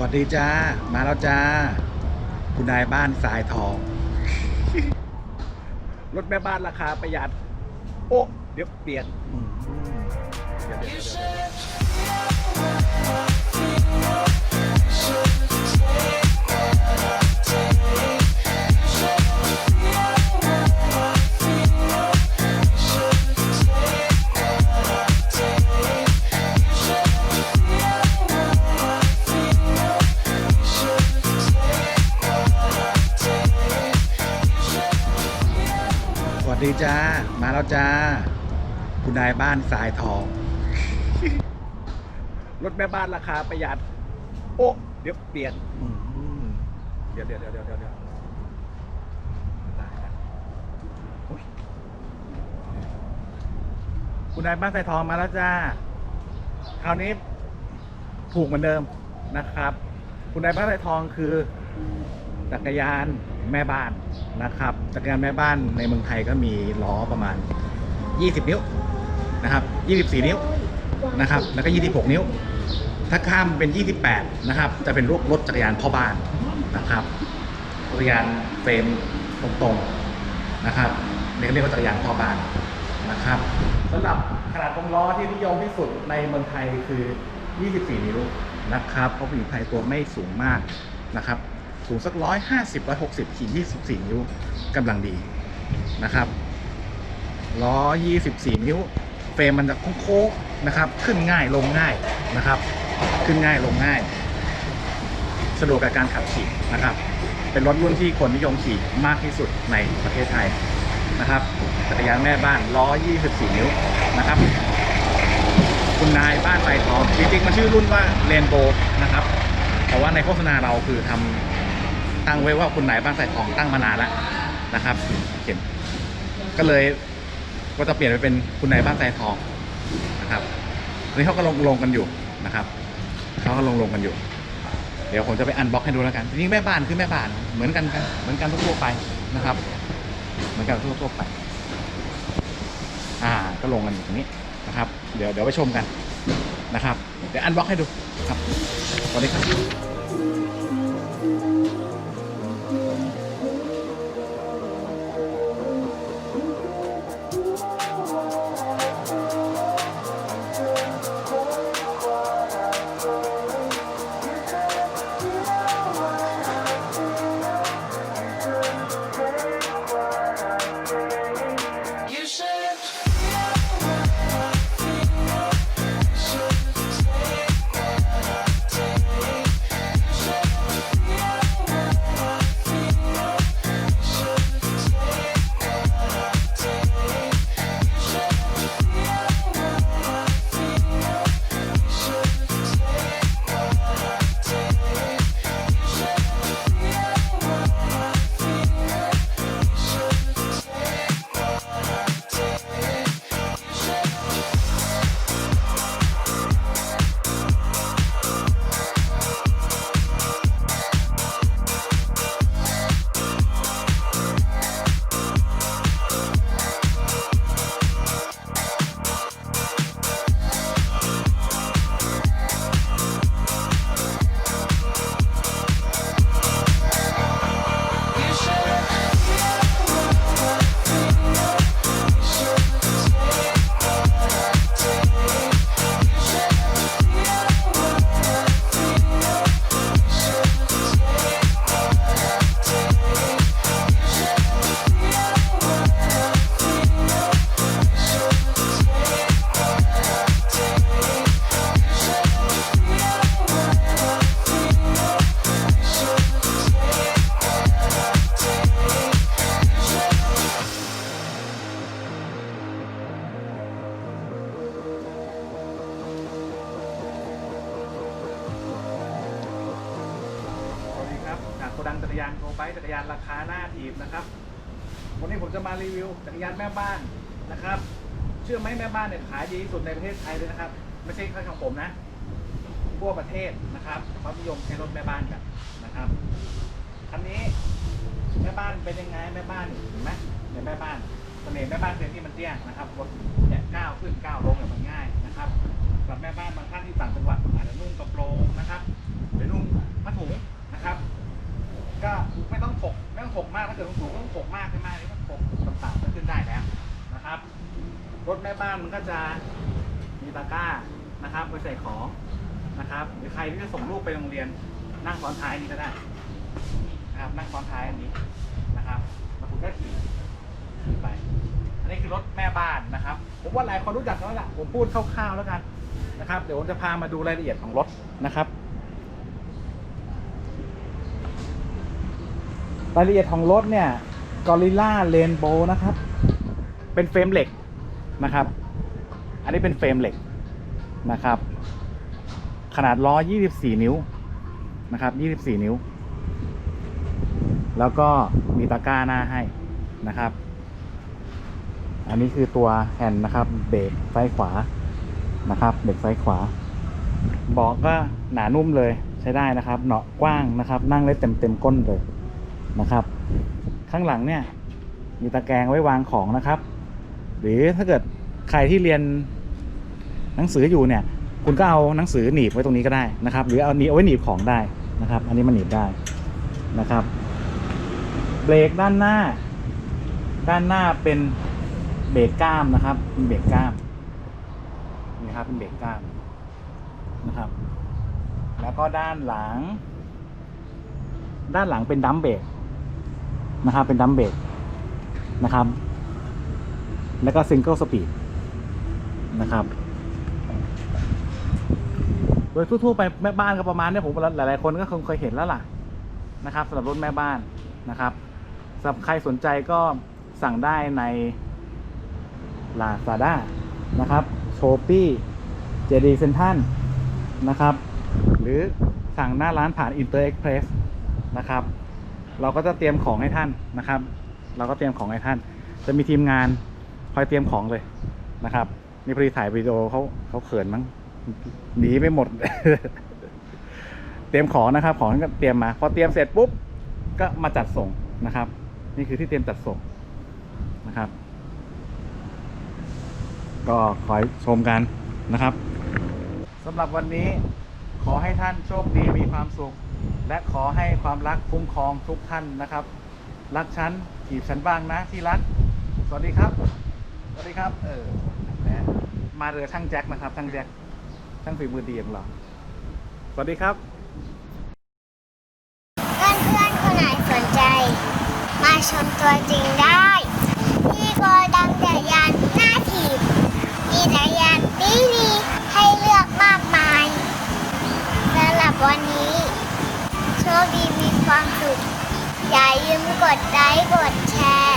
วัสดีจ้า มาแล้วจ้า คุณนายบ้านสายทอง รถแม่บ้านราคาประหยัด โอ้เดี๋ยวเปลี่ยน เดี๋ยวเดี๋ยว สดีจ้า มาแล้วจ้า คุณนายบ้านสายทอง รถแม่บ้านราคาประหยัด โอ้เดี๋ยวเปลี่ยนเดี๋ยวเดี๋ยวเดี๋ยวเดี๋ยวเดี๋ยวคุณนายบ้านสายทองมาแล้วจ้า คราวนี้ถูกเหมือนเดิมนะครับ คุณนายบ้านสายทองคือ จักรยานแม่บ้านนะครับ จักรยานแม่บ้านในเมืองไทยก็มีล้อประมาณ 20 นิ้วนะครับ 24 นิ้วนะครับ แล้วก็ 26 นิ้ว ถ้าข้ามเป็น 28 นะครับ จะเป็นรถรถจักรยานพ่อบ้านนะครับ จักรยานเฟรมตรงๆนะครับเรียกเรียกว่าจักรยานพ่อบ้านนะครับสำหรับขนาดวงล้อที่นิยมที่สุดในเมืองไทยคือ 24 นิ้วนะครับ เพราะผู้หญิงไทยตัวไม่สูงมากนะครับ สูงสักร้อยห้าสิบร้อยหกสิบขีดยี่สิบสี่นิ้วกำลังดีนะครับล้อยี่สิบสี่นิ้ว เฟรมมันจะโค้งๆนะครับ ขึ้นง่ายลงง่ายนะครับ ขึ้นง่ายลงง่าย สะดวกกับการขับขี่นะครับ เป็นรถรุ่นที่คนนิยมขี่มากที่สุดในประเทศไทยนะครับจักรยานแม่บ้านล้อ 24 นิ้วนะครับ คุณนายบ้านไฟทองจริงๆมันชื่อรุ่นว่าเรนโบนะครับ แต่ว่าในโฆษณาเราคือทำ ตั้งไว้ว่าคุณนายบ้านไฟทองตั้งมานานแล้วนะครับ เขียนก็เลยก็จะเปลี่ยนไปเป็นคุณนายบ้านไฟทองนะครับตอนนี้เขาก็ลงลงกันอยู่นะครับเขาก็ลงลงกันอยู่ เดี๋ยวผมจะไปอันบ็อกให้ดูแล้วกันจริงแม่บ้านคือแม่บ้านเหมือนกันกันเหมือนกันทั่วไปนะครับ เหมือนกันทั่วไป อ่าก็ลงกันอยู่ตรงนี้นะครับ เดี๋ยวเดี๋ยวไปชมกันนะครับ เดี๋ยวอันบ็อกให้ดูครับสวัสดีครับ ยานโกไบจักรยานราคาหน้าถีบนะครับ วันนี้ผมจะมารีวิวจักรยานแม่บ้านนะครับ เชื่อไหมแม่บ้านเนี่ยขายดีที่สุดในประเทศไทยเลยนะครับ ไม่ใช่แค่ของผมนะทั่วประเทศนะครับเขานิยมใช้รถแม่บ้านกันนะครับคันนี้แม่บ้านเป็นยังไงแม่บ้านเห็นไหมเนี่ยแม่บ้านเสน่ห์แม่บ้านเป็นที่มันเตี้ยนะครับรถเนี่ยก้าวขึ้นก้าวลงเนี่ยมันง่ายนะครับสำหรับแม่บ้านบางท่านที่ต่างจังหวัดอาจจะนุ่งกระโปรงนะครับหรือนุ่งผ้าห่มนะครับ เกิดสูงๆก็ต้องปกมากขึ้นมากนี่ก็ปกต่ำๆก็ขึ้นได้แล้วนะครับ รถแม่บ้านมันก็จะมีตะกร้านะครับไว้ใส่ของนะครับ หรือใครที่จะส่งลูกไปโรงเรียนนั่งซ้อนท้ายนี้ก็ได้นะครับนั่งซ้อนท้ายอันนี้นะครับแล้วคุณก็ขี่ไป อันนี้คือรถแม่บ้านนะครับ ผมว่าหลายคนรู้จักแล้วล่ะผมพูดคร่าวๆแล้วกันนะครับ เดี๋ยวผมจะพามาดูรายละเอียดของรถนะครับ รายละเอียดของรถเนี่ยกอริล่าเรนโบนะครับ เป็นเฟรมเหล็กนะครับ อันนี้เป็นเฟรมเหล็กนะครับ ขนาดล้อ 24 นิ้วนะครับ 24 นิ้ว แล้วก็มีตะกร้าหน้าให้นะครับ อันนี้คือตัวแฮนด์นะครับ เบรกซ้ายขวานะครับ เบรกซ้ายขวาเบอกก็หนานุ่มเลยใช้ได้นะครับ เนาะกว้างนะครับ นั่งได้เต็มเต็มก้นเลย นะครับ ข้างหลังเนี่ยมีตะแกรงไว้วางของนะครับ หรือถ้าเกิดใครที่เรียนหนังสืออยู่เนี่ย คุณก็เอาหนังสือหนีบไว้ตรงนี้ก็ได้นะครับ หรือเอาหนีเอาไว้หนีบของได้นะครับ อันนี้มันหนีบได้นะครับเบรกด้านหน้า ด้านหน้าเป็นเบรกก้ามนะครับ เป็นเบรกก้ามนี่ครับเป็นเบรกก้ามนะครับ แล้วก็ด้านหลัง ด้านหลังเป็นดัมเบรก นะครับเป็นดัมเบรกนะครับ แล้วก็ซิงเกิลสปีดนะครับ โดยทั่วๆไปแม่บ้านก็ประมาณเนี้ยผมหลายๆคนก็คงเคยเห็นแล้วล่ะนะครับสำหรับรถแม่บ้านนะครับสำหรับใครสนใจก็สั่งได้ใน Lazada นะครับ s h o p e e JD Central นะครับ หรือสั่งหน้าร้านผ่าน Inter Express นะครับ เราก็จะเตรียมของให้ท่านนะครับ เราก็เตรียมของให้ท่าน จะมีทีมงานคอยเตรียมของเลยนะครับนี่พอดีถ่ายวิดีโอเขาเขาเขินมั้งหนีไปหมด เตรียมของนะครับ ของก็เตรียมมา พอเตรียมเสร็จปุ๊บก็มาจัดส่งนะครับ นี่คือที่เตรียมจัดส่งนะครับ ก็ขอให้ชมกันนะครับสำหรับวันนี้ขอให้ท่านโชคดีมีความสุข และขอให้ความรักคุ้มครองทุกท่านนะครับ รักฉันจีบฉันบ้างนะที่รัก สวัสดีครับ สวัสดีครับ เออมาเรือช่างแจ็คนะครับช่างแจ็คช่างฝีมือดีของเรา สวัสดีครับ เพื่อนเพื่อนๆคนไหนสนใจ มาชมตัวจริงได้ ที่โกดังจักรยานหน้าถีบมีจักรยานดีดีๆให้เลือกมากมายสำหรับวันนี้ โชคดีมีความสุข อย่าลืมกดไลค์กดแชร์